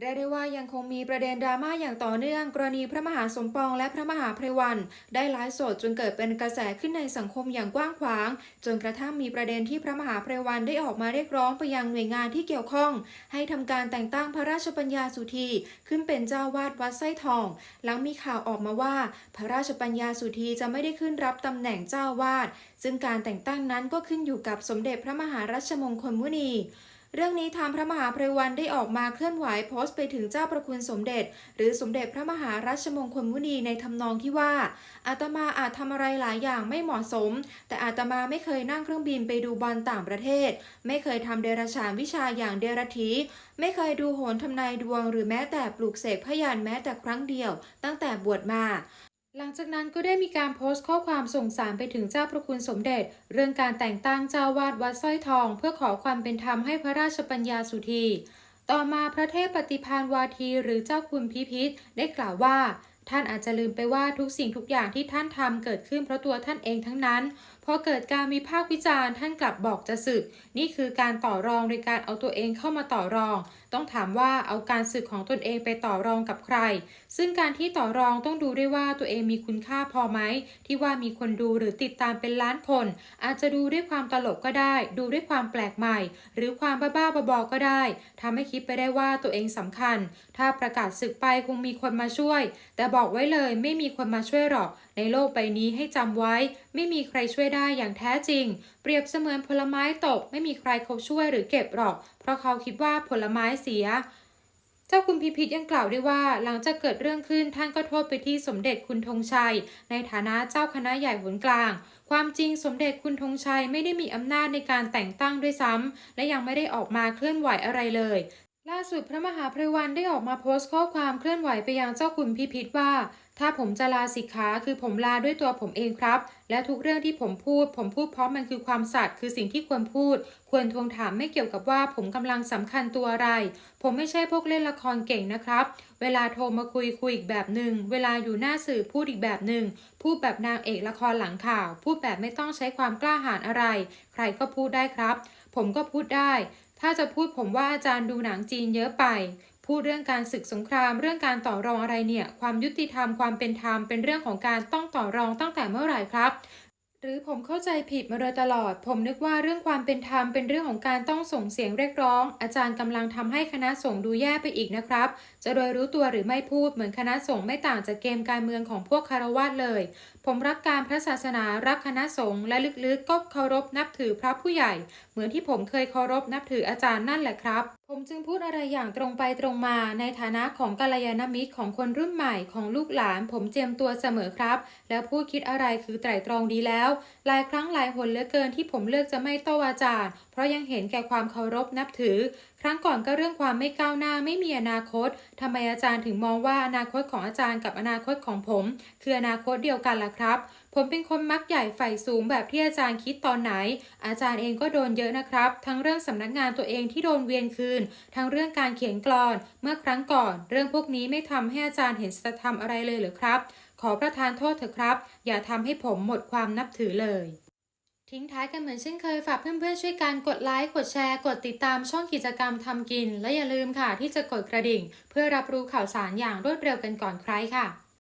เรียกได้ว่ายังคงมีประเด็นดราม่าอย่างต่อเนื่อง กรณีพระมหาสมปองและพระมหาไพรวัน ได้ไลฟ์สดจนเกิดเป็นกระแสขึ้นในสังคมอย่างกว้างขวาง จนกระทั่งมีประเด็นที่พระมหาไพรวันได้ออกมาเรียกร้องไปยังหน่วยงานที่เกี่ยวข้อง ให้ทำการแต่งตั้งพระราชปัญญาสุธีขึ้นเป็นเจ้าวาดวัดไส้ทอง หลังมีข่าวออกมาว่า พระราชปัญญาสุธีจะไม่ได้ขึ้นรับตำแหน่งเจ้าวาดซึ่งการแต่งตั้งนั้นก็ขึ้นอยู่กับสมเด็จพระมหารัชมงคลมุนี เรื่องนี้ทางพระมหาไพรวันได้ออกมาเคลื่อนไหวโพสต์ไปถึงเจ้าประคุณสมเด็จ หรือสมเด็จพระมหารัชมงคลมุนีในทำนองที่ว่า อาตมาอาจทำอะไรหลายอย่างไม่เหมาะสม แต่อาตมาไม่เคยนั่งเครื่องบินไปดูบอลต่างประเทศ ไม่เคยทำเดรัจฉานวิชาอย่างเดรัจฉีไม่เคยดูโหนทำนายดวง หรือแม้แต่ปลูกเสกพยานแม้แต่ครั้งเดียว ตั้งแต่บวชมา หลังจากนั้นก็ได้มีการโพสต์ข้อความส่งสารไปถึงเจ้าพระคุณสมเด็จ เรื่องการแต่งตั้งเจ้าวาดวัดสร้อยทอง เพื่อขอความเป็นธรรมให้พระราชปัญญาสุธีต่อมาพระเทพปฏิพานวาทีหรือเจ้าคุณพิพิธได้กล่าวว่า ท่านอาจจะลืมไปว่าทุกสิ่งทุกอย่างที่ท่านทำเกิดขึ้นเพราะตัวท่านเองทั้งนั้น พอเกิดการวิพากษ์วิจารณ์ท่านกลับบอกจะสึก นี่คือการต่อรองโดยการเอาตัวเองเข้ามาต่อรอง ต้องถามว่าเอาการสึกของตนเองไปต่อรองกับใคร ซึ่งการที่ต่อรองต้องดูด้วยว่าตัวเองมีคุณค่าพอไหมที่ว่ามีคนดูหรือติดตามเป็นล้านคน อาจจะดูด้วยความตลกก็ได้ ดูด้วยความแปลกใหม่ หรือความบ้าๆบอๆก็ได้ทำให้คิดไปได้ว่าตัวเองสำคัญ ถ้าประกาศศึกไปคงมีคนมาช่วย แต่บอกไว้เลยไม่มีคนมาช่วยหรอก ในโลกใบนี้ให้จำไว้ ไม่มีใครช่วยได้อย่างแท้จริง เปรียบเสมือนผลไม้ตก ไม่มีใครเขาช่วยหรือเก็บหรอก เพราะเขาคิดว่าผลไม้เสีย เจ้าคุณพิพิธยังกล่าวด้วยว่า หลังจากเกิดเรื่องขึ้นท่านก็โทษไปที่สมเด็จคุณธงชัย ในฐานะเจ้าคณะใหญ่หนกลาง ความจริงสมเด็จคุณธงชัยไม่ได้มีอำนาจในการแต่งตั้งด้วยซ้ำและยังไม่ได้ออกมาเคลื่อนไหวอะไรเลย ล่าสุดพระมหาไพรวันได้ออกมาโพสต์ข้อความเคลื่อนไหวไปยังเจ้าคุณพิพิธว่า ถ้าผมจะลาสิกขาคือผมลาด้วยตัวผมเองครับ และทุกเรื่องที่ผมพูด ผมพูดเพราะมันคือความสัตย์คือสิ่งที่ควรพูด ควรทวงถามไม่เกี่ยวกับว่าผมกำลังสำคัญตัวอะไร ผมไม่ใช่พวกเล่นละครเก่งนะครับ เวลาโทรมาคุยคุยอีกแบบหนึ่งเวลาอยู่หน้าสื่อพูดอีกแบบหนึ่งพูดแบบนางเอกละครหลังข่าว พูดแบบไม่ต้องใช้ความกล้าหาญอะไร ใครก็พูดได้ครับ ผมก็พูดได้ ถ้าจะพูดผมว่าอาจารย์ดูหนังจีนเยอะไป พูดเรื่องการศึกสงคราม เรื่องการต่อรองอะไรเนี่ย ความยุติธรรมความเป็นธรรมเป็นเรื่องของการต้องต่อรองตั้งแต่เมื่อไหร่ครับหรือผมเข้าใจผิดมาโดยตลอด ผมนึกว่าเรื่องความเป็นธรรมเป็นเรื่องของการต้องส่งเสียงเรียกร้อง อาจารย์กำลังทำให้คณะสงฆ์ดูแย่ไปอีกนะครับ จะโดยรู้ตัวหรือไม่พูดเหมือนคณะสงฆ์ไม่ต่างจากเกมการเมืองของพวกคารวาสเลย ผมรักการพระศาสนารักคณะสงฆ์และลึกๆก็เคารพนับถือพระผู้ใหญ่ เหมือนที่ผมเคยเคารพนับถืออาจารย์นั่นแหละครับ ผมจึงพูดอะไรอย่างตรงไปตรงมาในฐานะของกัลยาณมิตรของคนรุ่นใหม่ของลูกหลาน ผมเจียมตัวเสมอครับ แล้วพูดคิดอะไรคือไตร่ตรองดีแล้ว หลายครั้งหลายหนเหลือเกินที่ผมเลือกจะไม่โต้อาจารย์ เพราะยังเห็นแก่ความเคารพนับถือ ครั้งก่อนก็เรื่องความไม่ก้าวหน้าไม่มีอนาคตทำไมอาจารย์ถึงมองว่าอนาคตของอาจารย์กับอนาคตของผม คืออนาคตเดียวกันล่ะครับ ผมเป็นคนมักใหญ่ใฝ่สูงแบบที่อาจารย์คิดตอนไหน อาจารย์เองก็โดนเยอะนะครับ ทั้งเรื่องสำนักงานตัวเองที่โดนเวียนคืน ทั้งเรื่องการเขียนกลอน เมื่อครั้งก่อน เรื่องพวกนี้ไม่ทำให้อาจารย์เห็นสัจธรรมอะไรเลยหรือครับ ขอประทานโทษเถอะครับ อย่าทำให้ผมหมดความนับถือเลย ทิ้งท้ายกันเหมือนเช่นเคยฝากเพื่อนๆช่วยกันกดไลค์กดแชร์ กดติดตามช่องกิจกรรมทำกิน และอย่าลืมค่ะที่จะกดกระดิ่ง เพื่อรับรู้ข่าวสารอย่างรวดเร็วกันก่อนใครค่ะ